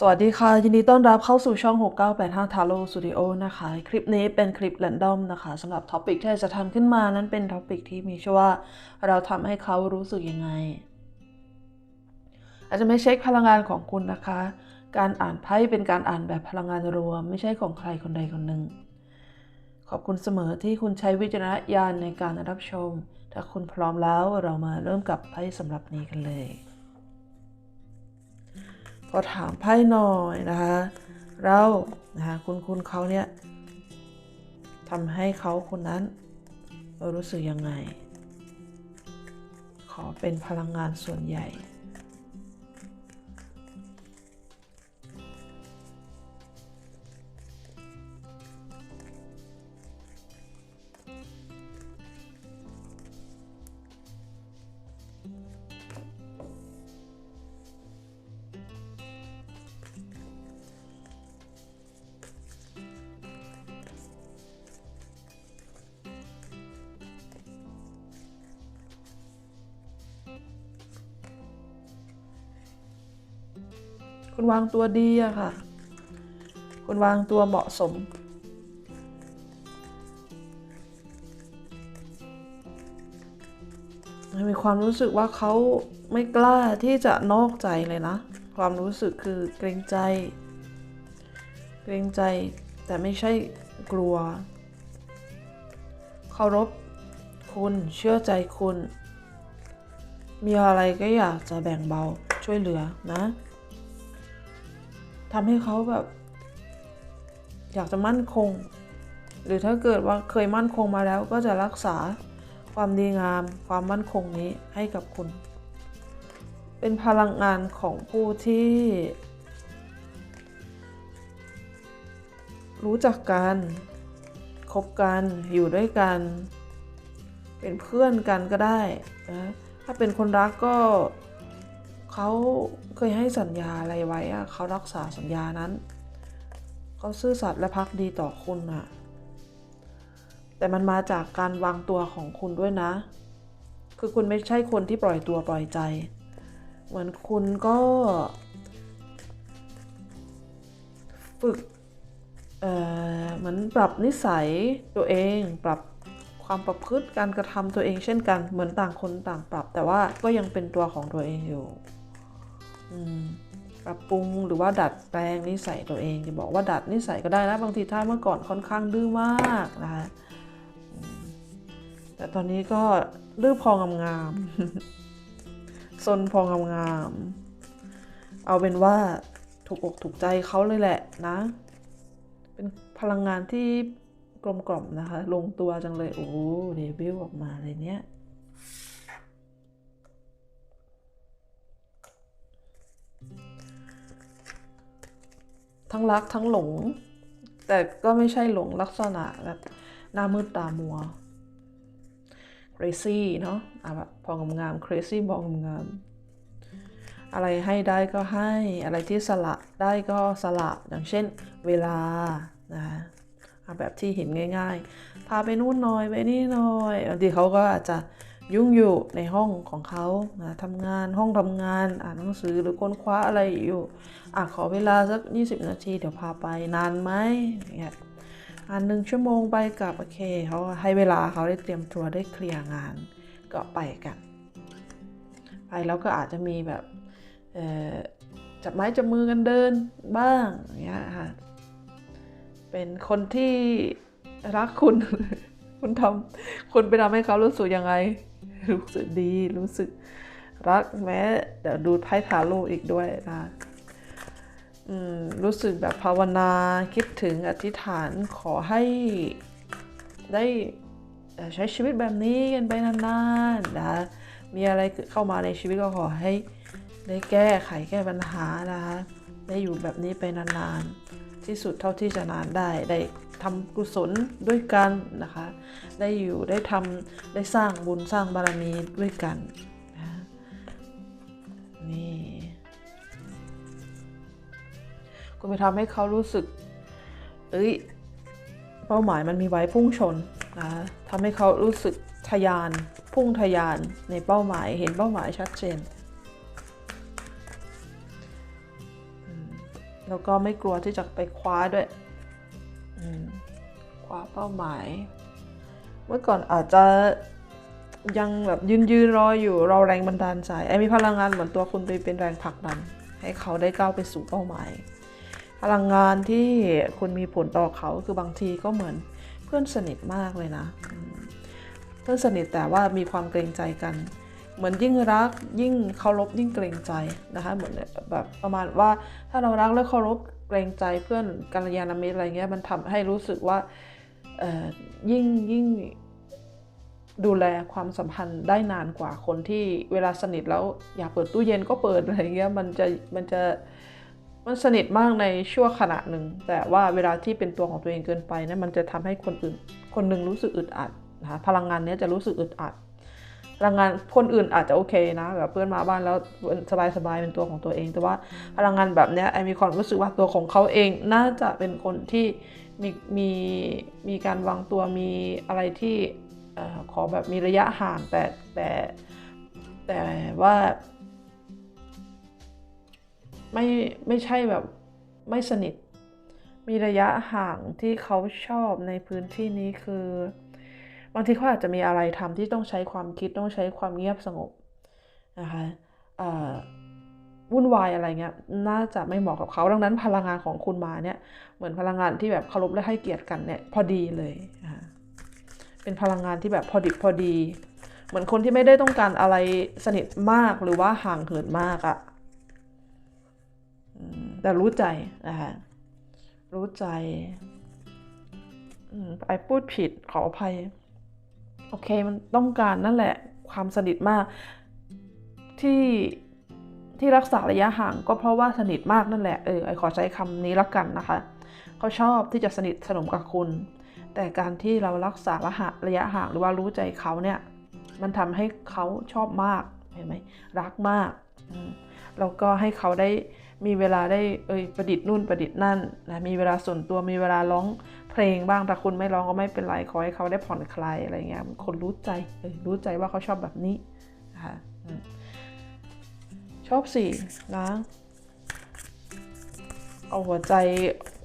สวัสดีค่ะ ยินดีต้อนรับเข้าสู่ช่อง 6985 Taro Studio นะคะ คลิปนี้เป็นคลิปแรนดอมนะคะสำหรับท็อปิกที่จะทำขึ้นมานั้นเป็นท็อปิกที่มีชื่อว่า เราทำให้เขารู้สึกยังไง อาจจะไม่เช็คพลังงานของคุณนะคะ การอ่านไพ่เป็นการอ่านแบบพลังงานรวม ไม่ใช่ของใครคนใดคนหนึ่ง ขอบคุณเสมอที่คุณใช้วิจารณญาณในการรับชม ถ้าคุณพร้อมแล้วเรามาเริ่มกับไพ่สำหรับนี้กันเลย ก็ถามไพ่หน่อยนะคะเรานะคะคุณคุณเขาเนี่ยทำให้เขาคนนั้นรู้สึกยังไง ขอเป็นพลังงานส่วนใหญ่ คุณวางตัวดีอะค่ะ คุณวางตัวเหมาะสม มีความรู้สึกว่าเขาไม่กล้าที่จะนอกใจเลยนะ ความรู้สึกคือเกรงใจ เกรงใจแต่ไม่ใช่กลัว เคารพคุณเชื่อใจคุณ มีอะไรก็อยากจะแบ่งเบาช่วยเหลือนะ ทำให้เขาแบบ อยากจะมั่นคง หรือถ้าเกิดว่าเคยมั่นคงมาแล้วก็จะรักษาความดีงาม ความมั่นคงนี้ให้กับคุณ เป็นพลังงานของผู้ที่ รู้จักกันคบกันอยู่ด้วยกัน เป็นเพื่อนกันก็ได้นะถ้าเป็นคนรักก็เขา เคยให้สัญญาอะไรไว้อะเขารักษาสัญญานั้น เขาซื่อสัตย์และพักดีต่อคุณอะแต่มันมาจากการวางตัวของคุณด้วยนะ คือคุณไม่ใช่คนที่ปล่อยตัวปล่อยใจ เหมือนคุณก็ ฝึกเอ่อเหมือนปรับนิสัยตัวเอง ปรับความประพฤติการกระทำตัวเองเช่นกัน เหมือนต่างคนต่างปรับ แต่ว่าก็ยังเป็นตัวของตัวเองอยู่ ปรับปรุงหรือว่าดัดแปลงนิสัยตัวเองจะบอกว่าดัดนิสัยก็ได้นะบางทีถ้าเมื่อก่อนค่อนข้างดื้อมากนะคะแต่ตอนนี้ก็ดื้อพองงามๆซนพองงามๆเอาเป็นว่าถูกอกถูกใจเขาเลยแหละนะ เป็นพลังงานที่กลมกล่อมนะคะ ลงตัวจังเลย โอ้เดบิวออกมาเลยเนี้ย ทั้งรักทั้งหลง แต่ก็ไม่ใช่หลงลักษณะแบบหน้ามืดตามัว crazy เนาะอะแบบพองงาม crazy พองงามอะไรให้ได้ก็ให้อะไรที่สละได้ก็สละอย่างเช่นเวลานะแบบที่เห็นง่าย ๆ พาไปนู่นหน่อยไปนี่หน่อยบางทีเขาก็อาจจะ ยุ่งอยู่ในห้องของเขานะทำงานห้องทำงาน อ่านหนังสือหรือค้นคว้าอะไรอยู่อะขอเวลาสัก 20 นาที เดี๋ยวพาไปนานไหมเนี่ยอ่านหนึ่งชั่วโมงไปกับโอเคเขาให้เวลาเขาได้เตรียมตัวได้เคลียร์งานก็ไปกัน ไปแล้วก็อาจจะมีแบบจับไม้จับมือกันเดินบ้างอย่างเงี้ยค่ะเป็นคนที่รักคุณ คุณทำคุณไปทำให้เขารู้สึกยังไง รู้สึกดีรู้สึกรักแม้เดี๋ยวดูไพ่ทาโร่อีกด้วยนะรู้สึกแบบภาวนาคิดถึงอธิษฐานขอให้ได้ใช้ชีวิตแบบนี้กันไปนานๆนะมีอะไรเข้ามาในชีวิตก็ขอให้ได้แก้ไขแก้ปัญหานะคะได้อยู่แบบนี้ไปนานๆ ที่สุดเท่าที่จะนานได้ได้ทำกุศลด้วยกันนะคะ ได้อยู่ได้ทำได้สร้างบุญสร้างบารมีด้วยกันนะนี่คุณไปทำให้เขารู้สึก เอ้ย เป้าหมายมันมีไว้พุ่งชนนะทำให้เขารู้สึกทยาน พุ่งทยานในเป้าหมายเห็นเป้าหมายชัดเจน แล้วก็ไม่กลัวที่จะไปคว้าด้วยคว้าเป้าหมาย เมื่อก่อนอาจจะยังแบบยืนยืนรออยู่รอแรงบันดาลใจไอ้มีพลังงานเหมือนตัวคุณไปเป็นแรงผลักดัน ให้เขาได้ก้าวไปสู่เป้าหมาย พลังงานที่คุณมีผลต่อเขาคือบางทีก็เหมือนเพื่อนสนิทมากเลยนะ เพื่อนสนิทแต่ว่ามีความเกรงใจกัน เหมือนยิ่งรักยิ่งเคารพยิ่งเกรงใจนะคะเหมือนแบบประมาณว่าถ้าเรารักและเคารพเกรงใจเพื่อนกัลยาณมิตรอะไรเงี้ยมันทำให้รู้สึกว่ายิ่งยิ่งดูแลความสัมพันธ์ได้นานกว่าคนที่เวลาสนิทแล้วอยากเปิดตู้เย็นก็เปิดอะไรเงี้ยมันจะมันจะมันสนิทมากในชั่วขณะหนึ่ง แต่ว่าเวลาที่เป็นตัวของตัวเองเกินไปนะมันจะทำให้คนอื่นคนหนึ่งรู้สึกอึดอัดนะคะพลังงานนี้จะรู้สึกอึดอัด พลังงานคนอื่นอาจจะโอเคนะแบบเพื่อนมาบ้านแล้วสบายๆเป็นตัวของตัวเอง แต่ว่าพลังงานแบบนี้ไอมีความรู้สึกว่าตัวของเขาเองน่าจะเป็นคนที่มีมีมีการวางตัวมีอะไรที่ขอแบบมีระยะห่างแต่แต่แต่ว่า ไม่ไม่ใช่แบบไม่สนิท มีระยะห่างที่เขาชอบในพื้นที่นี้คือ บางทีเขาอาจจะมีอะไรทำที่ต้องใช้ความคิดต้องใช้ความเงียบสงบนะคะวุ่นวายอะไรเงี้ยน่าจะไม่เหมาะกับเขาดังนั้นพลังงานของคุณมาเนี่ยเหมือนพลังงานที่แบบเคารพและให้เกียรติกันเนี่ยพอดีเลยนะคะเป็นพลังงานที่แบบพอดิบพอดี เหมือนคนที่ไม่ได้ต้องการอะไรสนิทมากหรือว่าห่างเหินมากอะแต่รู้ใจนะคะรู้ใจไอพูดผิดขออภัย โอเคมันต้องการนั่นแหละความสนิทมาก ที่ที่รักษาระยะห่างก็เพราะว่าสนิทมากนั่นแหละเออไอขอใช้คำนี้ละกันนะคะเขาชอบที่จะสนิทสนมกับคุณ แต่การที่เรารักษาระหะระยะห่างหรือว่ารู้ใจเขาเนี่ยมันทำให้เขาชอบมากเห็นไหมรักมากแล้วก็ให้เขาได้มีเวลาได้เอยประดิษฐ์นู่นประดิษฐ์นั่นนะมีเวลาส่วนตัวมีเวลาร้อง เพลงบ้างแต่คุณไม่ร้องก็ไม่เป็นไรขอให้เขาได้ผ่อนคลายอะไรเงี้ยคนรู้ใจรู้ใจว่าเขาชอบแบบนี้นะคะชอบสี่นะเอาหัวใจ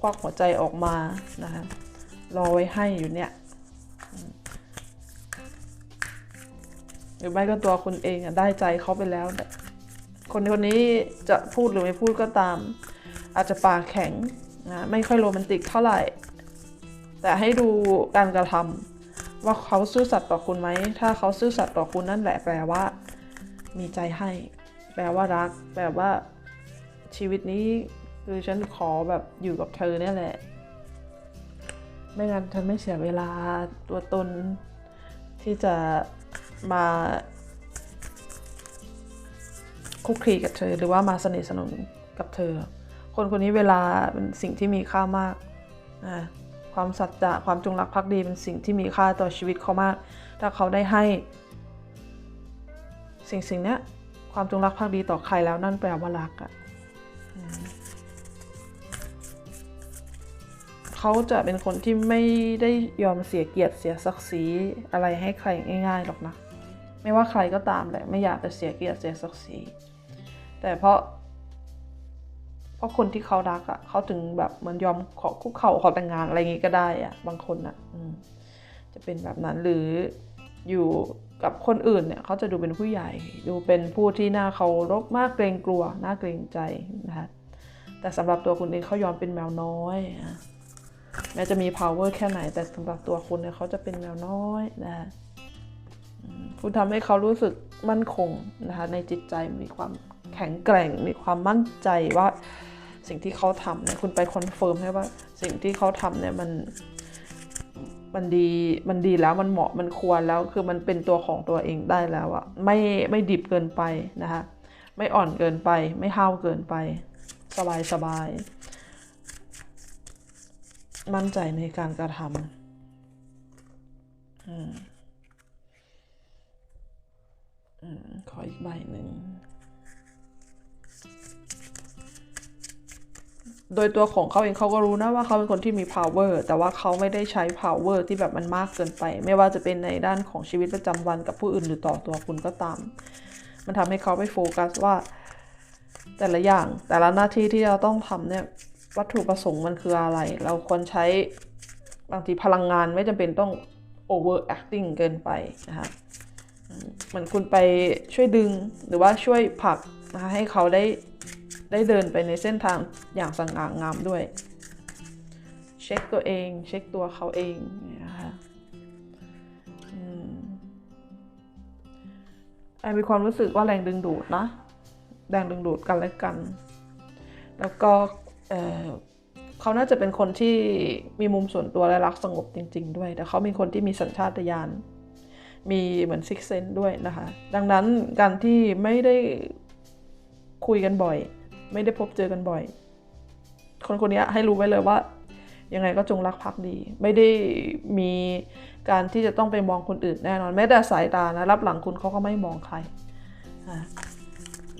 ควักหัวใจออกมานะคะรอไว้ให้อยู่เนี่ยหรือไม่ก็ตัวคุณเองได้ใจเขาไปแล้ว คนคนนี้จะพูดหรือไม่พูดก็ตาม อาจจะปากแข็งนะไม่ค่อยโรแมนติกเท่าไหร่ แต่ให้ดูการกระทำว่าเขาซื่อสัตย์ต่อคุณไหม ถ้าเขาซื่อสัตย์ต่อคุณนั่นแหละแปลว่า มีใจให้ แปลว่ารัก แปลว่า ชีวิตนี้คือฉันขอแบบอยู่กับเธอเนี่ยแหละ ไม่งั้นฉันไม่เสียเวลาตัวตนที่จะมาคุกคีกับเธอ หรือว่ามาสนิทสนมกับเธอ คนคนนี้เวลาเป็นสิ่งที่มีค่ามากนะ ความสัจจะความจงรักภักดีเป็นสิ่งที่มีค่าต่อชีวิตเขามาก ถ้าเขาได้ให้ สิ่งสิ่งนี้ความจงรักภักดีต่อใครแล้วนั่นแปลว่ารักอะ่ะเขาจะเป็นคนที่ไม่ได้ยอมเสียเกียรติเสียศักดิ์ศรีอะไรให้ใครง่ายๆหรอกนะ ไม่ว่าใครก็ตามแหละไม่อยากจะเสียเกียรติเสียศักดิ์ศรีแต่เพราะ ราะคนที่เขารักอะ่ะเขาถึงแบบเหมือนยอมขอคุกเข่าขอแต่งงานอะไรอย่างงี้ก็ได้อะ่ะบางคนอะ่ะจะเป็นแบบนั้นหรืออยู่กับคนอื่นเนี่ยเขาจะดูเป็นผู้ใหญ่ ดูเป็นผู้ที่น่าเคารพมากเกรงกลัวน่าเกรงใจนะคะแต่สำหรับตัวคุณเองเขายอมเป็นแมวน้อยแม้จะมี power แค่ไหน แต่สำหรับตัวคุณเนี่ยเขาจะเป็นแมวน้อยนะคุณทำให้เขารู้สึกมั่นคงนะคะในจิตใจมีความแข็งแกร่งมีความมั่นใจว่า สิ่งที่เขาทำเนี่ยคุณไปคอนเฟิร์มให้ว่าสิ่งที่เขาทำเนี่ยมันมันดีมันดีแล้วมันเหมาะมันควรแล้วคือมันเป็นตัวของตัวเองได้แล้วอะไม่ไม่ดิบเกินไปนะคะไม่อ่อนเกินไป ไม่ห้าวเกินไป สบายสบายมั่นใจในการกระทำขออีกใบหนึ่ง โดยตัวของเขาเองเขาก็รู้นะว่าเขาเป็นคนที่มี power แต่ว่าเขาไม่ได้ใช้ power ที่แบบมันมากเกินไป ไม่ว่าจะเป็นในด้านของชีวิตประจำวันกับผู้อื่นหรือต่อตัวคุณก็ตาม มันทำให้เขาไปโฟกัสว่า แต่ละอย่างแต่ละหน้าที่ที่เราต้องทำเนี่ยวัตถุประสงค์มันคืออะไร เราควรใช้บางทีพลังงานไม่จำเป็นต้อง over acting เกินไปนะคะมเหมือนคุณไปช่วยดึงหรือว่าช่วยผลักนะคะให้เขาได้ ได้เดินไปในเส้นทางอย่างสง่างามด้วย เช็คตัวเอง เช็คตัวเขาเองนะคะอืมไอมีความรู้สึกว่าแรงดึงดูดนะ แรงดึงดูดกันและกัน แล้วก็เเขาน่าจะเป็นคนที่มีมุมส่วนตัวและรักสงบจริง ๆ ด้วย แต่เขาเป็นคนที่มีสัญชาตญาณ มีเหมือนซิกเซนด้วยนะคะ ดังนั้นการที่ไม่ได้คุยกันบ่อย ไม่ได้พบเจอกันบ่อย คนคนนี้ให้รู้ไว้เลยว่า ยังไงก็จงรักภักดี ไม่ได้มีการที่จะต้องไปมองคนอื่นแน่นอนแม้แต่สายตานะรับหลังคุณเขาก็ไม่มองใคร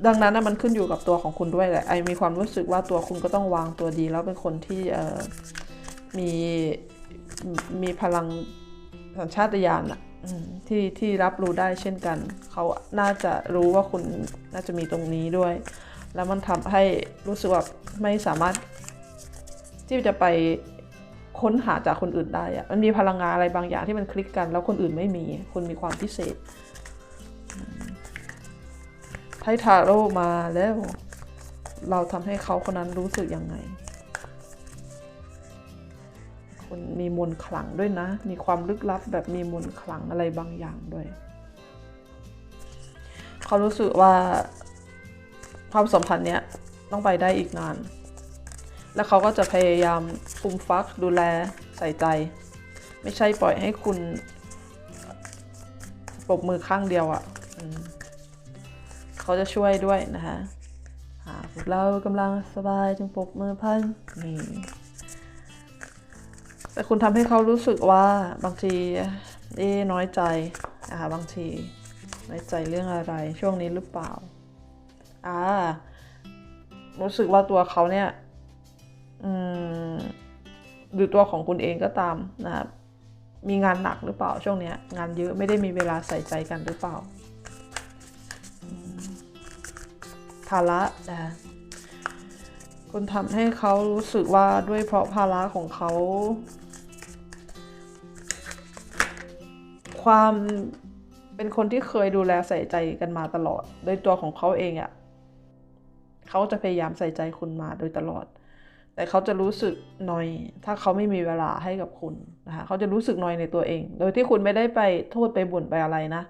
ดังนั้นนะมันขึ้นอยู่กับตัวของคุณด้วยแหละไอมีความรู้สึกว่าตัวคุณก็ต้องวางตัวดี แล้วเป็นคนที่มีมีพลังสัญชาตญาณอะที่ที่รับรู้ได้เช่นกัน เขาน่าจะรู้ว่าคุณน่าจะมีตรงนี้ด้วย แล้วมันทำให้รู้สึกว่าไม่สามารถที่จะไปค้นหาจากคนอื่นได้อะมันมีพลังงานอะไรบางอย่างที่มันคลิกกัน แล้วคนอื่นไม่มี คุณมีความพิเศษไพ่ทาโร่มาแล้ว เราทำให้เขาคนนั้นรู้สึกยังไง คุณมีมนต์ขลังด้วยนะ มีความลึกลับแบบมีมนต์ขลังอะไรบางอย่างด้วย เขารู้สึกว่า ความสัมพันธ์เนี้ยต้องไปได้อีกนาน แล้วเขาก็จะพยายามคุมฟักดูแลใส่ใจ ไม่ใช่ปล่อยให้คุณปรบมือข้างเดียวอะ่ะเขาจะช่วยด้วยนะคะหากพวกเรากำลังสบายจึงปรบมือพันนี่แต่คุณทำให้เขารู้สึกว่าบางทีเอ๊น้อยใจนะคะบางทีน้อยใจเรื่องอะไรช่วงนี้หรือเปล่า อ่า รู้สึกว่าตัวเขาเนี่ย อืมหรือตัวของคุณเองก็ตามนะครับ มีงานหนักหรือเปล่าช่วงเนี้ย งานเยอะไม่ได้มีเวลาใส่ใจกันหรือเปล่าภาระนะคุณทำให้เขารู้สึกว่าด้วยเพราะภาระของเขา ความเป็นคนที่เคยดูแลใส่ใจกันมาตลอด โดยตัวของเขาเองอะ่ะ เขาจะพยายามใส่ใจคุณมาโดยตลอด แต่เขาจะรู้สึกนอย ถ้าเขาไม่มีเวลาให้กับคุณนะคะเขาจะรู้สึกนอยในตัวเอง โดยที่คุณไม่ได้ไปโทษไปบ่นไปอะไรนะ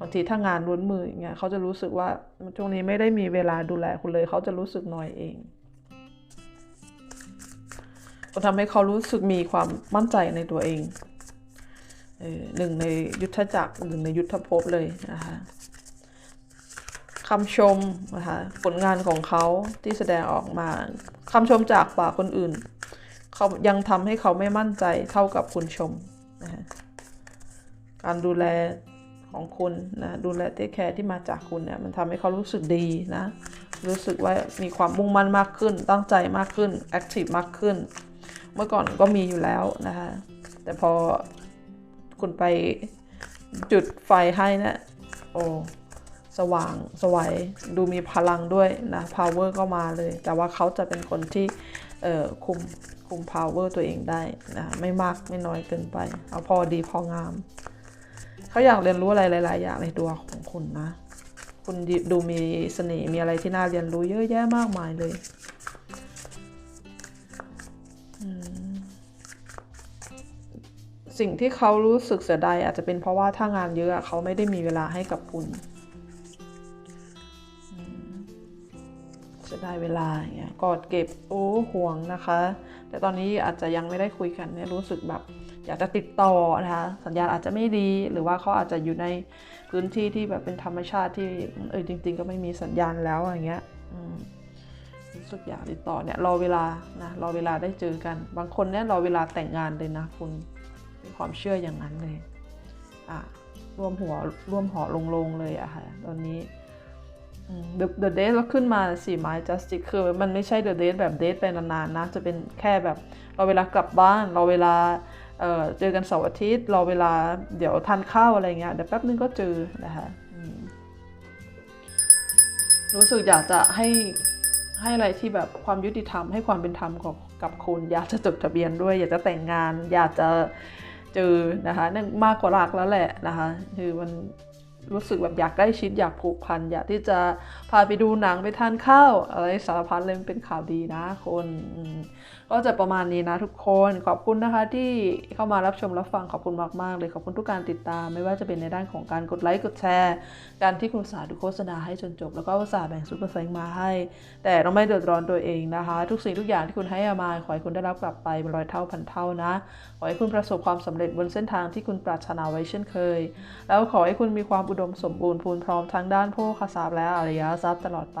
บางทีถ้างานล้วนมืออย่างเงี้ยเขาจะรู้สึกว่าช่วงนี้ไม่ได้มีเวลาดูแลคุณเลย เขาจะรู้สึกนอยเองก็ทำให้เขารู้สึกมีความมั่นใจในตัวเองหนึ่งในยุทธจักรหนึ่งในยุทธภพเลยนะคะ คำชมนะคะผลงานของเขาที่แสดงออกมาคำชมจากปากคนอื่นเขายังทำให้เขาไม่มั่นใจเท่ากับคุณชมนะคะการดูแลของคุณนะดูแลเทคแคร์ที่มาจากคุณเนี่ยมันทำให้เขารู้สึกดีนะรู้สึกว่ามีความมุ่งมั่นมากขึ้น ตั้งใจมากขึ้นแอคทีฟมากขึ้น เมื่อก่อนก็มีอยู่แล้วนะคะแต่พอคุณไปจุดไฟให้นะโอ้ สว่างสวัยดูมีพลังด้วยนะ power ก็มาเลย แต่ว่าเขาจะเป็นคนที่เอ่อคุมคุม power ตัวเองได้นะไม่มากไม่น้อยเกินไป เอาพอดีพองาม เขาอยากเรียนรู้อะไรหลาย ๆ อย่างในตัวของคุณนะ คุณดูมีเสน่ห์มีอะไรที่น่าเรียนรู้เยอะแยะมากมายเลยสิ่งที่เขารู้สึกเสียดายอาจจะเป็นเพราะว่าถ้างานเยอะเขาไม่ได้มีเวลาให้กับคุณ เสียดายเวลาอย่างเงี้ยกอดเก็บโอ้ห่วงนะคะ แต่ตอนนี้อาจจะยังไม่ได้คุยกันเนี่ยรู้สึกแบบอยากจะติดต่อนะคะสัญญาณอาจจะไม่ดี หรือว่าเขาอาจจะอยู่ในพื้นที่ที่แบบเป็นธรรมชาติที่เออจริง ๆ ก็ไม่มีสัญญาณแล้วอย่างเงี้ยรู้สึกอยากติดต่อเนี่ยรอเวลานะรอเวลาได้เจอกัน บางคนเนี่ยรอเวลาแต่งงานเลยนะคุณมีความเชื่ออย่างนั้นเลยอะรวมหัวรวมหอลงลงเลยอะค่ะตอนนี้ The The Date แล้วขึ้นมาสี่ไม้ Justice คือมันไม่ใช่ The Date แบบเดทไปนานๆนะ จะเป็นแค่แบบเราเวลากลับบ้านเราเวลาเเจอกันเสาร์อาทิตย์เราเวลาเดี๋ยวทานข้าวอะไรเงี้ยเดี๋ยวแป๊บนึงก็เจอนะคะรู้สึกอยากจะให้ให้อะไรที่แบบความยุติธรรมให้ความเป็นธรรมกับกับคุณอยากจะจดทะเบียนด้วย อยากจะแต่งงาน อยากจะเจอนะคะนั่นมากกว่ารักแล้วแหละนะคะคือมัน รู้สึกแบบอยากใกล้ชิดอยากผูกพัน อยากที่จะพาไปดูหนังไปทานข้าว อะไรสารพัดเลยเป็นข่าวดีนะคน ก็จะประมาณนี้นะทุกคนขอบคุณนะคะที่เข้ามารับชมรับฟังขอบคุณมากๆ เลยขอบคุณทุกการติดตาม ไม่ว่าจะเป็นในด้านของการกดไลค์กดแชร์ การที่คุณสาห์ดูโฆษณาให้จนจบ แล้วก็อุตสาห์แบ่งซุปเปอร์แฟงมาให้ แต่ต้องไม่เดือดร้อนตัวเองนะคะ ทุกสิ่งทุกอย่างที่คุณให้มาขอให้คุณได้รับกลับไปเป็นร้อยเท่าพันเท่านะขอให้คุณประสบความสำเร็จบนเส้นทางที่คุณปรารถนาไว้เช่นเคย แล้วขอให้คุณมีความอุดมสมบูรณ์พูนพร้อมทั้งด้านโภคทรัพย์และอริยทรัพย์ตลอดไป